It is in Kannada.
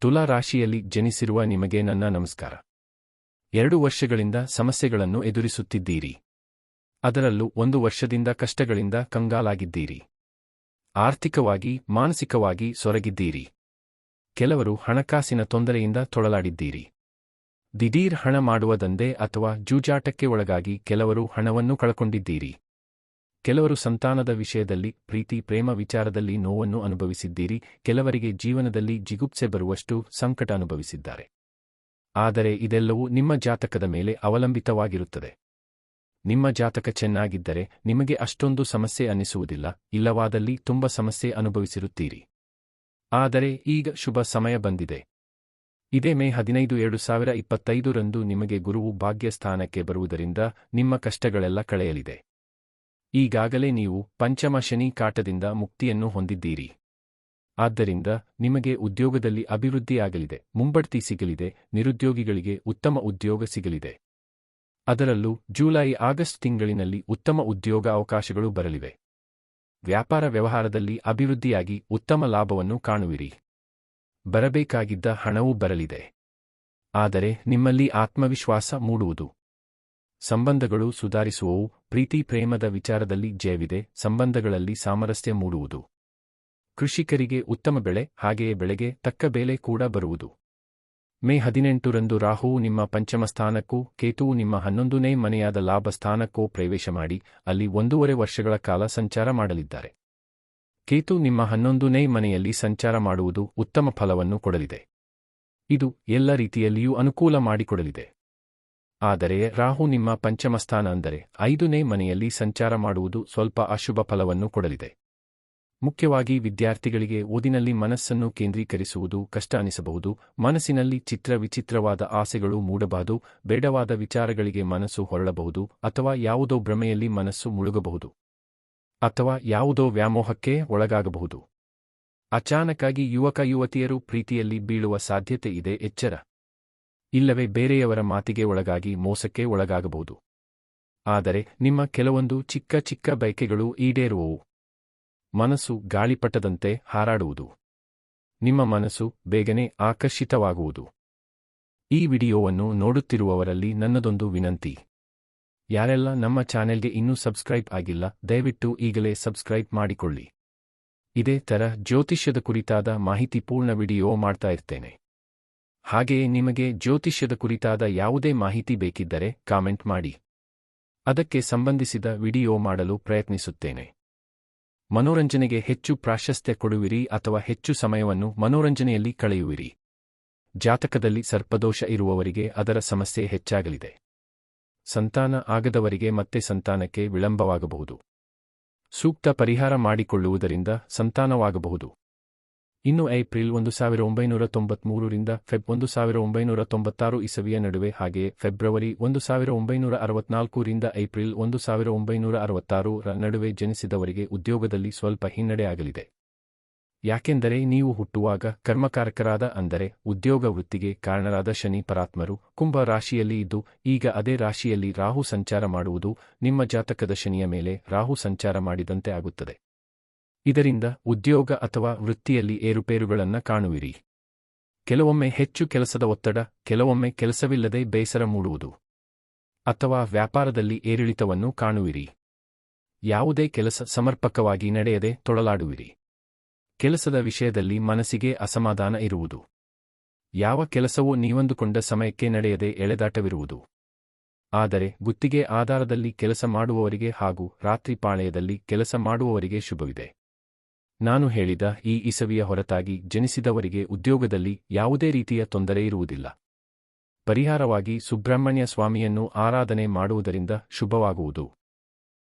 ತುಲಾ ರಾಶಿಯಲ್ಲಿ ಜನಿಸಿರುವ ನಿಮಗೆ ನನ್ನ ನಮಸ್ಕಾರ. ಎರಡು ವರ್ಷಗಳಿಂದ ಸಮಸ್ಯೆಗಳನ್ನು ಎದುರಿಸುತ್ತಿದ್ದೀರಿ. ಅದರಲ್ಲೂ ಒಂದು ವರ್ಷದಿಂದ ಕಷ್ಟಗಳಿಂದ ಕಂಗಾಲಾಗಿದ್ದೀರಿ. ಆರ್ಥಿಕವಾಗಿ, ಮಾನಸಿಕವಾಗಿ ಸೊರಗಿದ್ದೀರಿ. ಕೆಲವರು ಹಣಕಾಸಿನ ತೊಂದರೆಯಿಂದ ತೊಳಲಾಡಿದ್ದೀರಿ. ದಿಢೀರ್ ಹಣ ಮಾಡುವ ದಂಧೆ ಅಥವಾ ಜೂಜಾಟಕ್ಕೆ ಒಳಗಾಗಿ ಕೆಲವರು ಹಣವನ್ನು ಕಳಕೊಂಡಿದ್ದೀರಿ. ಕೆಲವರು ಸಂತಾನದ ವಿಷಯದಲ್ಲಿ ಪ್ರೀತಿ, ಪ್ರೇಮ ವಿಚಾರದಲ್ಲಿ ನೋವನ್ನು ಅನುಭವಿಸಿದ್ದೀರಿ, ಕೆಲವರಿಗೆ ಜೀವನದಲ್ಲಿ ಜಿಗುಪ್ಸೆ ಬರುವಷ್ಟು ಸಂಕಟ ಅನುಭವಿಸಿದ್ದಾರೆ. ಆದರೆ ಇದೆಲ್ಲವೂ ನಿಮ್ಮ ಜಾತಕದ ಮೇಲೆ ಅವಲಂಬಿತವಾಗಿರುತ್ತದೆ. ನಿಮ್ಮ ಜಾತಕ ಚೆನ್ನಾಗಿದ್ದರೆ ನಿಮಗೆ ಅಷ್ಟೊಂದು ಸಮಸ್ಯೆ ಅನ್ನಿಸುವುದಿಲ್ಲ, ಇಲ್ಲವಾದಲ್ಲಿ ತುಂಬ ಸಮಸ್ಯೆ ಅನುಭವಿಸಿರುತ್ತೀರಿ. ಆದರೆ ಈಗ ಶುಭ ಸಮಯ ಬಂದಿದೆ. ಇದೇ ಮೇ ಹದಿನೈದು, ಎರಡು ಸಾವಿರ ಇಪ್ಪತ್ತೈದರಂದು ನಿಮಗೆ ಗುರುವು ಭಾಗ್ಯಸ್ಥಾನಕ್ಕೆ ಬರುವುದರಿಂದ ನಿಮ್ಮ ಕಷ್ಟಗಳೆಲ್ಲ ಕಳೆಯಲಿದೆ. ಈಗಾಗಲೇ ನೀವು ಪಂಚಮ ಶನಿ ಕಾಟದಿಂದ ಮುಕ್ತಿಯನ್ನು ಹೊಂದಿದ್ದೀರಿ. ಆದ್ದರಿಂದ ನಿಮಗೆ ಉದ್ಯೋಗದಲ್ಲಿ ಅಭಿವೃದ್ಧಿಯಾಗಲಿದೆ, ಮುಂಬಡ್ತಿ ಸಿಗಲಿದೆ, ನಿರುದ್ಯೋಗಿಗಳಿಗೆ ಉತ್ತಮ ಉದ್ಯೋಗ ಸಿಗಲಿದೆ. ಅದರಲ್ಲೂ ಜುಲೈ ಆಗಸ್ಟ್ ತಿಂಗಳಿನಲ್ಲಿ ಉತ್ತಮ ಉದ್ಯೋಗ ಅವಕಾಶಗಳು ಬರಲಿವೆ. ವ್ಯಾಪಾರ ವ್ಯವಹಾರದಲ್ಲಿ ಅಭಿವೃದ್ಧಿಯಾಗಿ ಉತ್ತಮ ಲಾಭವನ್ನು ಕಾಣುವಿರಿ. ಬರಬೇಕಾಗಿದ್ದ ಹಣವೂ ಬರಲಿದೆ. ಆದರೆ ನಿಮ್ಮಲ್ಲಿ ಆತ್ಮವಿಶ್ವಾಸ ಮೂಡುವುದು. ಸಂಬಂಧಗಳು ಸುಧಾರಿಸುವವು, ಪ್ರೀತಿ ಪ್ರೇಮದ ವಿಚಾರದಲ್ಲಿ ಜಯವಿದೆ, ಸಂಬಂಧಗಳಲ್ಲಿ ಸಾಮರಸ್ಯ ಮೂಡುವುದು. ಕೃಷಿಕರಿಗೆ ಉತ್ತಮ ಬೆಳೆ, ಹಾಗೆಯೇ ಬೆಳೆಗೆ ತಕ್ಕ ಬೆಲೆ ಕೂಡ ಬರುವುದು. ಮೇ ಹದಿನೆಂಟರಂದು ರಾಹುವು ನಿಮ್ಮ ಪಂಚಮ ಸ್ಥಾನಕ್ಕೂ ಕೇತುವು ನಿಮ್ಮ ಹನ್ನೊಂದನೇ ಮನೆಯಾದ ಲಾಭ ಸ್ಥಾನಕ್ಕೂ ಪ್ರವೇಶ ಮಾಡಿ, ಅಲ್ಲಿ ಒಂದೂವರೆ ವರ್ಷಗಳ ಕಾಲ ಸಂಚಾರ ಮಾಡಲಿದ್ದಾರೆ. ಕೇತು ನಿಮ್ಮ ಹನ್ನೊಂದನೇ ಮನೆಯಲ್ಲಿ ಸಂಚಾರ ಮಾಡುವುದು ಉತ್ತಮ ಫಲವನ್ನು ಕೊಡಲಿದೆ. ಇದು ಎಲ್ಲ ರೀತಿಯಲ್ಲಿಯೂ ಅನುಕೂಲ ಮಾಡಿಕೊಡಲಿದೆ. ಆದರೆ ರಾಹು ನಿಮ್ಮ ಪಂಚಮಸ್ಥಾನ ಅಂದರೆ ಐದನೇ ಮನೆಯಲ್ಲಿ ಸಂಚಾರ ಮಾಡುವುದು ಸ್ವಲ್ಪ ಅಶುಭ ಫಲವನ್ನು ಕೊಡಲಿದೆ. ಮುಖ್ಯವಾಗಿ ವಿದ್ಯಾರ್ಥಿಗಳಿಗೆ ಓದಿನಲ್ಲಿ ಮನಸ್ಸನ್ನು ಕೇಂದ್ರೀಕರಿಸುವುದು ಕಷ್ಟ ಅನಿಸಬಹುದು. ಮನಸ್ಸಿನಲ್ಲಿ ಚಿತ್ರ ವಿಚಿತ್ರವಾದ ಆಸೆಗಳು ಮೂಡಬಹುದು ಬೇಡವಾದ ವಿಚಾರಗಳಿಗೆ ಮನಸ್ಸು ಹೊರಳಬಹುದು ಅಥವಾ ಯಾವುದೋ ಭ್ರಮೆಯಲ್ಲಿ ಮನಸ್ಸು ಮುಳುಗಬಹುದು ಅಥವಾ ಯಾವುದೋ ವ್ಯಾಮೋಹಕ್ಕೆ ಒಳಗಾಗಬಹುದು. ಅಚಾನಕ್ಕಾಗಿ ಯುವಕ ಯುವತಿಯರು ಪ್ರೀತಿಯಲ್ಲಿ ಬೀಳುವ ಸಾಧ್ಯತೆ ಇದೆ ಎಚ್ಚರ. ಇಲ್ಲವೇ ಬೇರೆಯವರ ಮಾತಿಗೆ ಒಳಗಾಗಿ ಮೋಸಕ್ಕೆ ಒಳಗಾಗಬಹುದು. ಆದರೆ ನಿಮ್ಮ ಕೆಲವೊಂದು ಚಿಕ್ಕ ಚಿಕ್ಕ ಬಯಕೆಗಳು ಈಡೇರುವವು. ಮನಸ್ಸು ಗಾಳಿಪಟದಂತೆ ಹಾರಾಡುವುದು. ನಿಮ್ಮ ಮನಸ್ಸು ಬೇಗನೆ ಆಕರ್ಷಿತವಾಗುವುದು. ಈ ವಿಡಿಯೋವನ್ನು ನೋಡುತ್ತಿರುವವರಲ್ಲಿ ನನ್ನದೊಂದು ವಿನಂತಿ. ಯಾರೆಲ್ಲ ನಮ್ಮ ಚಾನೆಲ್ಗೆ ಇನ್ನೂ ಸಬ್ಸ್ಕ್ರೈಬ್ ಆಗಿಲ್ಲ, ದಯವಿಟ್ಟು ಈಗಲೇ ಸಬ್ಸ್ಕ್ರೈಬ್ ಮಾಡಿಕೊಳ್ಳಿ. ಇದೇ ತರ ಜ್ಯೋತಿಷ್ಯದ ಕುರಿತಾದ ಮಾಹಿತಿಪೂರ್ಣ ವಿಡಿಯೋ ಮಾಡ್ತಾ ಇರ್ತೇನೆ. ಹಾಗೆಯೇ ನಿಮಗೆ ಜ್ಯೋತಿಷ್ಯದ ಕುರಿತಾದ ಯಾವುದೇ ಮಾಹಿತಿ ಬೇಕಿದ್ದರೆ ಕಾಮೆಂಟ್ ಮಾಡಿ. ಅದಕ್ಕೆ ಸಂಬಂಧಿಸಿದ ವಿಡಿಯೋ ಮಾಡಲು ಪ್ರಯತ್ನಿಸುತ್ತೇನೆ. ಮನೋರಂಜನೆಗೆ ಹೆಚ್ಚು ಪ್ರಾಶಸ್ತ್ಯ ಕೊಡುವಿರಿ ಅಥವಾ ಹೆಚ್ಚು ಸಮಯವನ್ನು ಮನೋರಂಜನೆಯಲ್ಲಿ ಕಳೆಯುವಿರಿ. ಜಾತಕದಲ್ಲಿ ಸರ್ಪದೋಷ ಇರುವವರಿಗೆ ಅದರ ಸಮಸ್ಯೆ ಹೆಚ್ಚಾಗಲಿದೆ. ಸಂತಾನ ಆಗದವರಿಗೆ ಮತ್ತೆ ಸಂತಾನಕ್ಕೆ ವಿಳಂಬವಾಗಬಹುದು. ಸೂಕ್ತ ಪರಿಹಾರ ಮಾಡಿಕೊಳ್ಳುವುದರಿಂದ ಸಂತಾನವಾಗಬಹುದು. ಇನ್ನು ಏಪ್ರಿಲ್ ಒಂದು ಸಾವಿರ ಒಂಬೈನೂರ ತೊಂಬತ್ಮೂರರಿಂದ ಫೆಬ್ ಒಂದು ಸಾವಿರ ಒಂಬೈನೂರ ತೊಂಬತ್ತಾರು ಇಸವಿಯ ನಡುವೆ ಹಾಗೆಯೇ ಫೆಬ್ರವರಿ ಒಂದು ಸಾವಿರ ಒಂಬೈನೂರ ಅರವತ್ನಾಲ್ಕರಿಂದ ಏಪ್ರಿಲ್ ಒಂದು ಸಾವಿರ ಒಂಬೈನೂರ ಅರವತ್ತಾರು ರ ನಡುವೆ ಜನಿಸಿದವರಿಗೆ ಉದ್ಯೋಗದಲ್ಲಿ ಸ್ವಲ್ಪ ಹಿನ್ನಡೆಯಾಗಲಿದೆ. ಯಾಕೆಂದರೆ ನೀವು ಹುಟ್ಟುವಾಗ ಕರ್ಮಕಾರಕರಾದ ಅಂದರೆ ಉದ್ಯೋಗ ವೃತ್ತಿಗೆ ಕಾರಣರಾದ ಶನಿ ಪರಾತ್ಮರು ಕುಂಭ ರಾಶಿಯಲ್ಲಿ ಇದ್ದು ಈಗ ಅದೇ ರಾಶಿಯಲ್ಲಿ ರಾಹು ಸಂಚಾರ ಮಾಡುವುದು ನಿಮ್ಮ ಜಾತಕದ ಶನಿಯ ಮೇಲೆ ರಾಹು ಸಂಚಾರ ಮಾಡಿದಂತೆ ಆಗುತ್ತದೆ. ಇದರಿಂದ ಉದ್ಯೋಗ ಅಥವಾ ವೃತ್ತಿಯಲ್ಲಿ ಏರುಪೇರುಗಳನ್ನು ಕಾಣುವಿರಿ. ಕೆಲವೊಮ್ಮೆ ಹೆಚ್ಚು ಕೆಲಸದ ಒತ್ತಡ, ಕೆಲವೊಮ್ಮೆ ಕೆಲಸವಿಲ್ಲದೆ ಬೇಸರ ಮೂಡುವುದು. ಅಥವಾ ವ್ಯಾಪಾರದಲ್ಲಿ ಏರಿಳಿತವನ್ನು ಕಾಣುವಿರಿ. ಯಾವುದೇ ಕೆಲಸ ಸಮರ್ಪಕವಾಗಿ ನಡೆಯದೆ ತೊಳಲಾಡುವಿರಿ ಕೆಲಸದ ವಿಷಯದಲ್ಲಿ ಮನಸ್ಸಿಗೆ ಅಸಮಾಧಾನ ಇರುವುದು. ಯಾವ ಕೆಲಸವೂ ನೀವಂದುಕೊಂಡ ಸಮಯಕ್ಕೆ ನಡೆಯದೆ ಎಳೆದಾಟವಿರುವುದು. ಆದರೆ ಗುತ್ತಿಗೆ ಆಧಾರದಲ್ಲಿ ಕೆಲಸ ಮಾಡುವವರಿಗೆ ಹಾಗೂ ರಾತ್ರಿ ಪಾಳೆಯದಲ್ಲಿ ಕೆಲಸ ಮಾಡುವವರಿಗೆ ಶುಭವಿದೆ. ನಾನು ಹೇಳಿದ ಈ ಇಸವಿಯ ಹೊರತಾಗಿ ಜನಿಸಿದವರಿಗೆ ಉದ್ಯೋಗದಲ್ಲಿ ಯಾವುದೇ ರೀತಿಯ ತೊಂದರೆ ಇರುವುದಿಲ್ಲ. ಪರಿಹಾರವಾಗಿ ಸುಬ್ರಹ್ಮಣ್ಯ ಸ್ವಾಮಿಯನ್ನು ಆರಾಧನೆ ಮಾಡುವುದರಿಂದ ಶುಭವಾಗುವುದು.